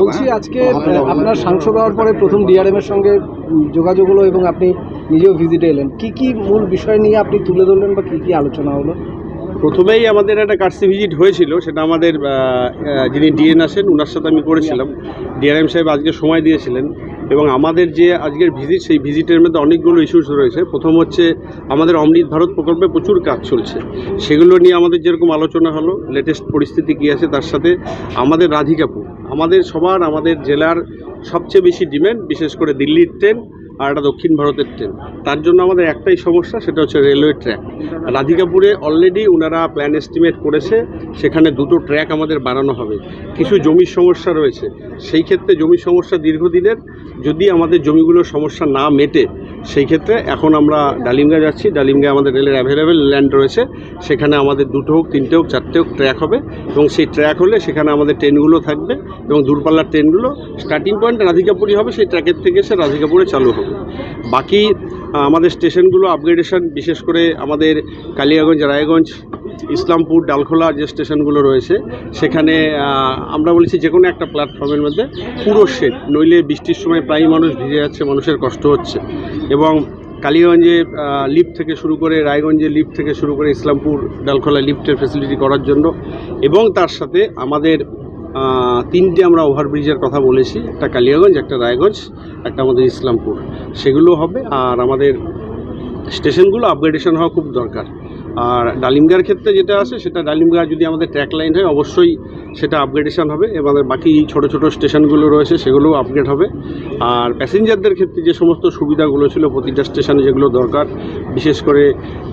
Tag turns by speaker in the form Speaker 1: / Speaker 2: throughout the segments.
Speaker 1: বলছি আজকে আপনার সাংসদ হওয়ার পরে প্রথম ডিআরএম এর সঙ্গে যোগাযোগ হলো এবং আপনি নিজেও ভিজিটে এলেন। কি কি মূল বিষয় নিয়ে আপনি তুলে ধরলেন বা কি কি আলোচনা হলো?
Speaker 2: প্রথমেই আমাদের একটা কার্সি ভিজিট হয়েছিল সেটা আমাদের যিনি ডিএন আসেন ওনার সাথে আমি করেছিলাম। ডিআরএম সাহেব আজকে সময় দিয়েছিলেন। এবং আমাদের যে আজকের ভিজিট সেই ভিজিটের মধ্যে অনেকগুলো ইস্যুস রয়েছে। প্রথম হচ্ছে আমাদের অমৃত ভারত প্রকল্পে প্রচুর কাজ চলছে। সেগুলো নিয়ে আমাদের যেরকম আলোচনা হলো লেটেস্ট পরিস্থিতি কী আছে তার সাথে আমাদের রাধিকাপুর। আমাদের সবার, আমাদের জেলার সবচেয়ে বেশি ডিম্যান্ড বিশেষ করে দিল্লির ট্রেন আর একটা দক্ষিণ ভারতের ট্রেন। তার জন্য আমাদের একটাই সমস্যা, সেটা হচ্ছে রেলওয়ে ট্র্যাক। রাধিকাপুরে অলরেডি ওনারা প্ল্যান এস্টিমেট করেছে, সেখানে দুটো ট্র্যাক আমাদের বাড়ানো হবে। কিছু জমির সমস্যা রয়েছে। সেই ক্ষেত্রে জমির সমস্যা দীর্ঘদিনের। যদি আমাদের জমিগুলোর সমস্যা না মেটে সেই ক্ষেত্রে এখন আমরা ডালিমগা যাচ্ছি। ডালিমগায় আমাদের রেলের অ্যাভেলেবেল ল্যান্ড রয়েছে। সেখানে আমাদের দুটো হোক, তিনটে হোক, চারটে হোক ট্র্যাক হবে এবং সেই ট্র্যাক হলে সেখানে আমাদের ট্রেনগুলো থাকবে এবং দূরপাল্লার ট্রেনগুলো স্টার্টিং পয়েন্ট রাধিকাপুরই হবে। সেই ট্র্যাকের থেকে এসে রাধিকাপুরে চালু হবে। বাকি আমাদের স্টেশনগুলো আপগ্রেডেশন বিশেষ করে আমাদের কালিয়াগঞ্জ, রায়গঞ্জ, ইসলামপুর, ডালখোলা যে স্টেশনগুলো রয়েছে, সেখানে আমরা বলেছি যে কোনো একটা প্ল্যাটফর্মের মধ্যে পুরো শেড নইলে বৃষ্টির সময় প্রায় মানুষ ভিজে যাচ্ছে, মানুষের কষ্ট হচ্ছে। এবং কালীগঞ্জে লিফট থেকে শুরু করে রায়গঞ্জে লিফট থেকে শুরু করে ইসলামপুর, ডালখোলা লিফটের ফেসিলিটি করার জন্য এবং তার সাথে আমাদের তিনটে আমরা ওভারব্রিজের কথা বলেছি, একটা কালিয়াগঞ্জ, একটা রায়গঞ্জ, একটা আমাদের ইসলামপুর। সেগুলো হবে আর আমাদের স্টেশনগুলো আপগ্রেডেশন হওয়া খুব দরকার। আর ডালিমগার ক্ষেত্রে যেটা আছে সেটা ডালিমগা যদি আমাদের ট্র্যাক লাইন হয় অবশ্যই সেটা আপগ্রেডেশন হবে এবং বাকি ছোট ছোট স্টেশনগুলো রয়েছে সেগুলোও আপগ্রেড হবে। আর প্যাসেঞ্জারদের ক্ষেত্রে যে সমস্ত সুবিধাগুলো ছিল প্রতিটা স্টেশনে যেগুলো দরকার বিশেষ করে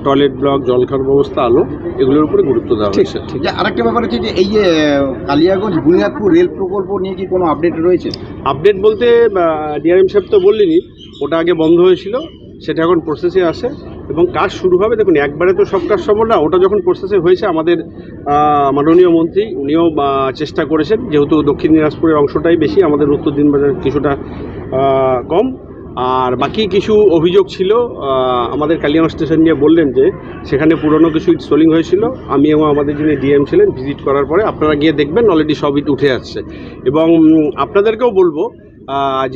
Speaker 2: টয়লেট ব্লক জল খাওয়ার ব্যবস্থা আলো এগুলোর উপরে গুরুত্ব দেওয়া হয়েছে।
Speaker 3: যে আরেকটা ব্যাপার হচ্ছে যে এই যে কালিয়াগঞ্জ বুনিয়াদপুর রেল প্রকল্প নিয়ে কি কোনো আপডেট রয়েছে?
Speaker 2: আপডেট বলতে ডিআরএম সাহেব তো বললেনি ওটা আগে বন্ধ হয়েছিল সেটা এখন প্রসেসে আসে এবং কাজ শুরু হবে। দেখুন, একবারে তো সব কাজ সম্ভব না। ওটা যখন প্রসেসে হয়েছে, আমাদের মাননীয় মন্ত্রী, উনিও চেষ্টা করেছেন। যেহেতু দক্ষিণ দিনাজপুরের অংশটাই বেশি, আমাদের উত্তর দিনবাজার কিছুটা কম। আর বাকি কিছু অভিযোগ ছিল আমাদের কালিয়াগঞ্জ স্টেশন নিয়ে বললেন যে, সেখানে পুরনো কিছু ইট সোলিং হয়েছিল। আমি এবং আমাদের যিনি ডিএম ছিলেন ভিজিট করার পরে আপনারা গিয়ে দেখবেন অলরেডি সব ইট উঠে আসছে। এবং আপনাদেরকেও বলব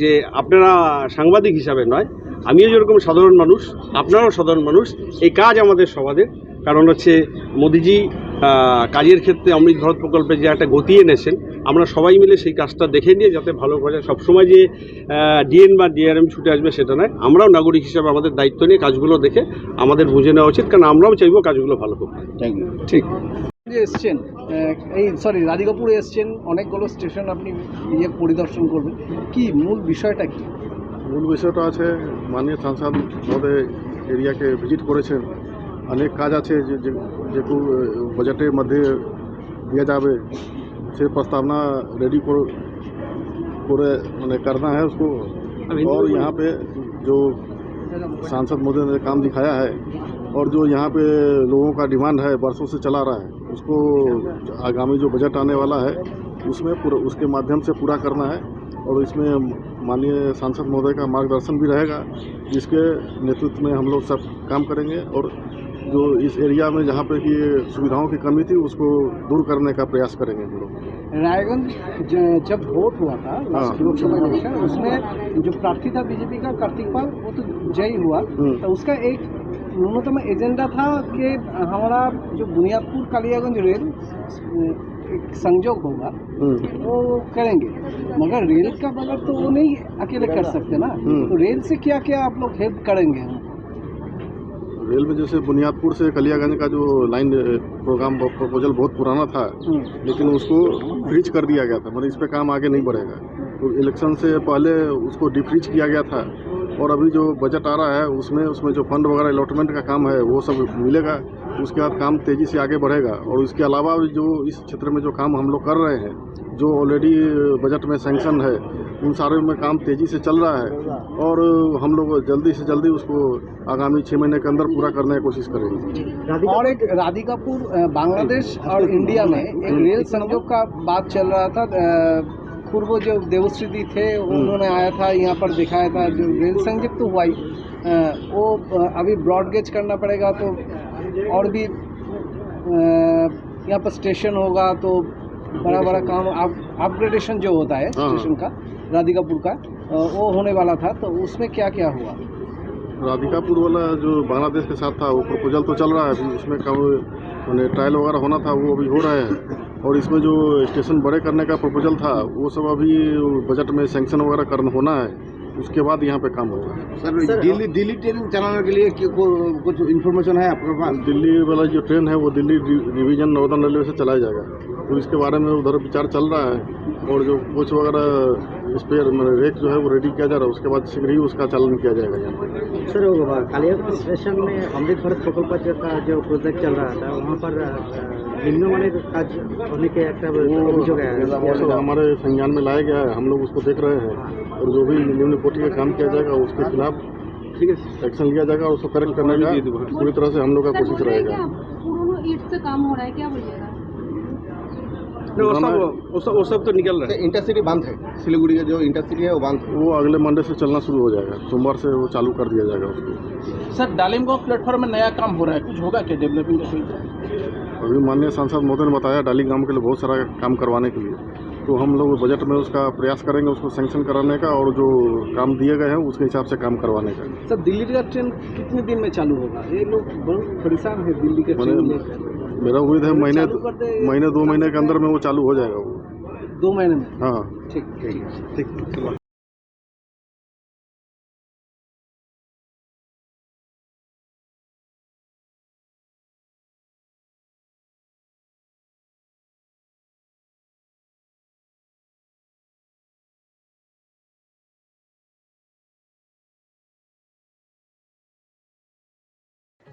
Speaker 2: যে আপনারা সাংবাদিক হিসাবে নয় আমিও যেরকম সাধারণ মানুষ আপনারাও সাধারণ মানুষ এই কাজ আমাদের সবাদের। কারণ হচ্ছে মোদিজি কাজের ক্ষেত্রে অমৃত ভারত প্রকল্পে যে একটা গতি এনেছেন আমরা সবাই মিলে সেই কাজটা দেখে নিয়ে যাতে ভালো করে সবসময় যে ডিএন বা ডিআরএম ছুটে আসবে সেটা নয় আমরাও নাগরিক হিসাবে আমাদের দায়িত্ব নিয়ে কাজগুলো দেখে আমাদের বুঝে নেওয়া উচিত কারণ আমরাও চাইব কাজগুলো ভালো হোক।
Speaker 3: থ্যাংক ইউ
Speaker 1: ঠিক। যে এসছেন এই সরি রাধিকাপুরে এসছেন অনেকগুলো স্টেশন আপনি ইয়ে পরিদর্শন করবেন। কি মূল বিষয়টা কি?
Speaker 4: মূল বিষয়টা আছে মাননীয় সাংসদ মহোদয় এরিয়াকে ভিজিট করেছেন অনেক কাজ আছে যে যে- যেটু আহ, বাজেটের মধ্যে দিয়া যাবে সে प्रस्तावना रेडी को पूरे मैंने करना है उसको और यहाँ पे जो सांसद महोदय ने काम दिखाया है और जो यहाँ पे लोगों का डिमांड है बरसों से चला रहा है उसको आगामी जो बजट आने वाला है उसमें पूरा उसके माध्यम से पूरा करना है और इसमें माननीय सांसद महोदय का मार्गदर्शन भी रहेगा जिसके नेतृत्व में हम लोग सब काम करेंगे और जो इस एरिया में जहाँ पे कि सुविधाओं की कमी थी उसको दूर करने का प्रयास करेंगे हम लोग
Speaker 1: रायगंज जब वोट हुआ था
Speaker 4: हाँ।
Speaker 1: लास्ट लोकसभा इलेक्शन उसमें जो प्रार्थी था बीजेपी का कार्तिक पाल वो तो जयी हुआ
Speaker 4: हम्म।
Speaker 1: तो उसका एक न्यूनतम एजेंडा था कि हमारा जो बुनियादपुर कालियागंज रेल एक संजोग होगा
Speaker 4: हम्म।
Speaker 1: वो करेंगे मगर रेल का बगैर तो वो नहीं अकेले कर सकते ना
Speaker 4: हम्म।
Speaker 1: तो रेल से क्या क्या आप लोग हेल्प करेंगे
Speaker 4: रेल में जैसे बुनियादपुर से कलियागंज का जो लाइन प्रोग्राम प्रपोजल बहुत पुराना था
Speaker 1: हम्म।
Speaker 4: लेकिन उसको फ्रीज कर दिया गया था मतलब इस पे काम आगे नहीं बढ़ेगा तो इलेक्शन से पहले उसको डिफ्रीज किया गया था और अभी जो बजट आ रहा है उसमें उसमें जो फंड वगैरह अलॉटमेंट का काम है वो सब मिलेगा उसके बाद काम तेज़ी से आगे बढ़ेगा। और उसके अलावा भी जो इस क्षेत्र में जो काम हम लोग कर रहे हैं जो ऑलरेडी बजट में सेंक्शन है उन सारे में काम तेज़ी से चल रहा है। और हम लोग जल्दी से जल्दी उसको आगामी छः महीने के अंदर पूरा करने की कोशिश करेंगे।
Speaker 1: और एक राधिकापुर बांग्लादेश और इंडिया में एक रेल संयोग का बात चल रहा था पूर्व जो देवश्री थे उन्होंने आया था यहाँ पर दिखाया था जो रेल संयुक्त तो हुआ ही वो अभी ब्रॉडगेज करना पड़ेगा तो और भी यहाँ पर स्टेशन होगा तो बड़ा बड़ा काम अपग्रेडेशन जो होता है
Speaker 4: हाँ।
Speaker 1: स्टेशन का राधिकापुर का वो होने वाला था तो उसमें क्या क्या हुआ?
Speaker 4: राधिकापुर वाला जो बांग्लादेश के साथ था वो प्रपोजल तो चल रहा है अभी उसमें काम मैंने ट्रायल वगैरह होना था वो अभी हो रहा है। और इसमें जो स्टेशन बड़े करने का प्रपोजल था वो सब अभी बजट में सेंक्शन वगैरह करना होना है। उसके बाद यहाँ पे काम होगा
Speaker 3: सर दिल्ली दिल्ली ट्रेन चलाने के लिए को- कुछ इन्फॉर्मेशन है आपके पास?
Speaker 4: दिल्ली वाला जो ट्रेन है वो दिल्ली डिवीज़न नॉर्दर्न रेलवे से चलाया जाएगा। तो इसके बारे में उधर विचार चल रहा है। और जो कोच वगैरह स्पेयर रेक जो है वो रेडी किया जा रहा है। उसके बाद शीघ्र ही उसका चालन किया जाएगा यहाँ
Speaker 5: सर वो कालियागंज स्टेशन में अमृत भारत प्रकल्प का जो प्रोजेक्ट चल रहा था वहाँ पर নিম্নমানের কাজ
Speaker 4: तो हमारे संज्ञान में लाया गया है हम लोग उसको देख रहे हैं और जो भी निम्न कोटि का काम किया जाएगा उसके हाँ। खिलाफ
Speaker 5: ठीक है।
Speaker 4: एक्शन लिया जाएगा उसको करेक्ट करने का हाँ। पूरी तरह से हम लोग का कोशिश रहेगा।
Speaker 6: काम हो रहा है क्या
Speaker 2: वो सब तो निकल रहा है।
Speaker 3: इंटरसिटी बंद है। सिलीगुड़ी का जो इंटरसिटी है वो बंद
Speaker 4: वो अगले मंडे से चलना शुरू हो जाएगा। सोमवार से वो चालू कर दिया जाएगा उसको।
Speaker 7: सर डालिमगांव प्लेटफॉर्म में नया काम हो रहा है। कुछ होगा क्या डेवलपिंग का
Speaker 4: अभी माननीय सांसद महोदय ने बताया डाली गाँव के लिए बहुत सारा काम करवाने के लिए। तो हम लोग बजट में उसका प्रयास करेंगे उसको सैंक्शन कराने का और जो काम दिए गए हैं उसके हिसाब से काम करवाने का।
Speaker 1: सर दिल्ली का ट्रेन कितने दिन में चालू होगा? ये लोग बहुत परेशान है दिल्ली के ट्रेन
Speaker 4: मेरा उम्मीद है महीने महीने दो महीने के अंदर में वो चालू हो जाएगा वो।
Speaker 1: दो महीने में?
Speaker 4: हाँ।
Speaker 1: ठीक ठीक। ठीक।